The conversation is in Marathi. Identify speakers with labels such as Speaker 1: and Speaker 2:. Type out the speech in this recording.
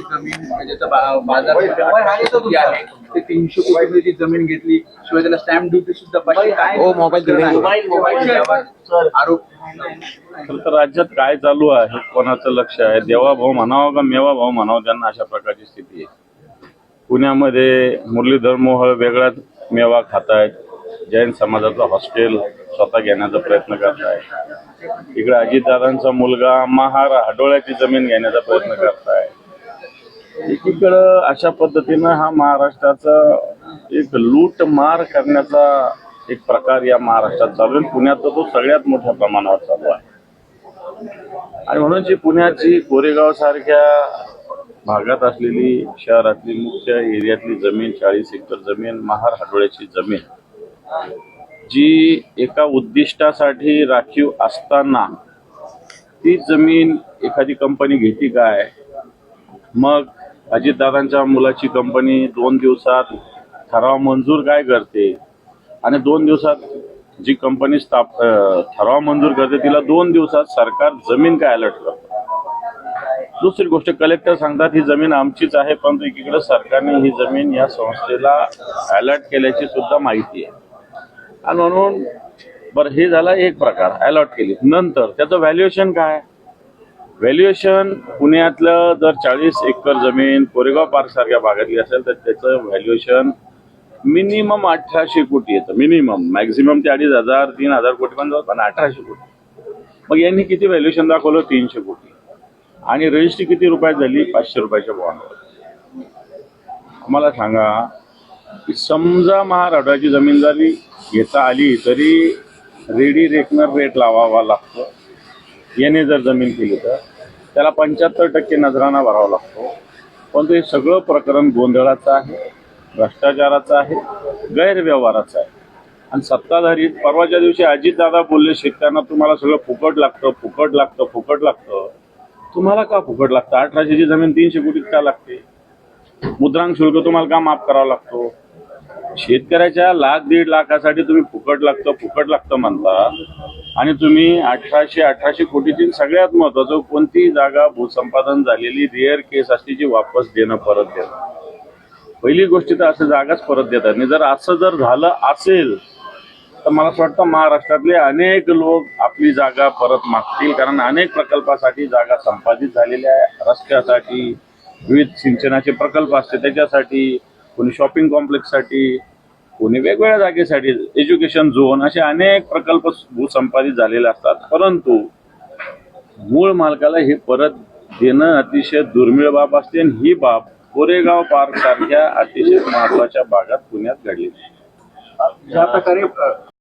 Speaker 1: कोटीची जमीन बाजार ते तीनशे कोटीची जमीन घेतली शिवाय त्याला स्टॅम्प ड्युटी सुद्धा काय?
Speaker 2: मोबाईल
Speaker 1: आरोप.
Speaker 3: खरं तर राज्यात काय चालू आहे कोणाचं लक्ष आहे? देवा भाऊ म्हणावं का मेवा भाऊ म्हणावं? त्यांना अशा प्रकारची स्थिती आहे. पुण्यामध्ये मुरलीधर मोहोळ वेगळाच मेवा खातायत. जैन समाजाचं हॉस्टेल स्वतः घेण्याचा प्रयत्न करतायत. इकडे अजितदादांचा मुलगा महार हाडोळ्याची जमीन घेण्याचा प्रयत्न करताय एकीकडं अशा पद्धतीनं हा महाराष्ट्राचा एक लूट मार करण्याचा एक प्रकार या महाराष्ट्रात चालू आहे. पुण्याचा तो सगळ्यात मोठ्या प्रमाणावर चालू आहे. आणि म्हणून जी पुण्याची कोरेगाव सारख्या भागात असलेली शहरातली मुख्य एरियातली जमीन चाळीस एकर जमीन महार हाडोळ्याची जमीन जी एका उद्दिष्टासाठी राखीव असताना ती जमीन एखादी कंपनी घेते काय? मग अजितदादांच्या मुलाची कंपनी दोन दिवसात ठराव मंजूर काय करते? आणि दोन दिवसात जी कंपनी स्थाप ठराव मंजूर करते तिला दोन दिवसात सरकार जमीन काय अलर्ट करतं? दुसरी गोष्ट कलेक्टर सांगतात ही जमीन आमचीच आहे परंतु एकीकडे सरकारने ही जमीन या संस्थेला अलर्ट केल्याची सुद्धा माहिती आहे. आणि म्हणून बरं हे झाला एक प्रकार अलॉट केली. नंतर त्याचं व्हॅल्युएशन काय? व्हॅल्युएशन पुण्यातलं जर चाळीस एकर जमीन कोरेगाव पार्क सारख्या भागातली असेल तर त्याचं व्हॅल्युएशन मिनिमम अठराशे कोटी येतं. मिनिमम मॅक्झिमम ते अडीच हजार तीन हजार कोटी पण जाऊ पण अठराशे कोटी. मग यांनी किती व्हॅल्युएशन दाखवलं? तीनशे कोटी. आणि रजिस्ट्री किती रुपयात झाली? पाचशे रुपयाच्या बॉन्डवर आम्हाला सांगा की समजा महाराष्ट्राची जमीन जरी घेता आली तरी रेडी रेकनर रेट लावावा लागतो. याने जर जमीन केली तर त्याला पंच्याहत्तर टक्के नजराना भरावा लागतो. पण हे सगळं प्रकरण गोंधळाचं आहे भ्रष्टाचाराचं आहे गैरव्यवहाराचं आहे. आणि सत्ताधारी परवाच्या दिवशी अजितदादा बोलले शेतकऱ्यांना तुम्हाला सगळं फुकट लागतं फुकट लागतं फुकट लागतं. तुम्हाला का फुकट लागतं? अठराशेची जमीन तीनशे कोटीत का लागते? मुद्रांक शुल्क तुम्हाला का माफ करावा लागतो? शेतकऱ्याच्या लाख दीड लाखासाठी तुम्ही फुकट लागतं फुकट लागतं म्हणता. आणि तुम्ही अठराशे अठराशे कोटीची सगळ्यात महत्वाचं कोणती जागा भूसंपादन झालेली रेअर केस असली जी वापस देणं परत देणं. पहिली गोष्ट तर असं जागाच परत देतात. आणि जर असं जर झालं असेल तर मला असं वाटतं महाराष्ट्रातले अनेक लोक आपली जागा परत मागतील. कारण अनेक प्रकल्पासाठी जागा संपादित झालेल्या आहे. रस्त्यासाठी विविध सिंचनाचे प्रकल्प असते. त्याच्यासाठी कोणी शॉपिंग कॉम्प्लेक्ससाठी कोणी वेगवेगळ्या जागेसाठी एज्युकेशन झोन असे अनेक प्रकल्प भूसंपादित झालेले असतात. परंतु मूळ मालकाला हे परत देणं अतिशय दुर्मिळ बाब असते आणि ही बाब कोरेगाव पार्क सारख्या अतिशय महत्त्वाच्या भागात पुण्यात घडली.
Speaker 1: ज्या प्रकारे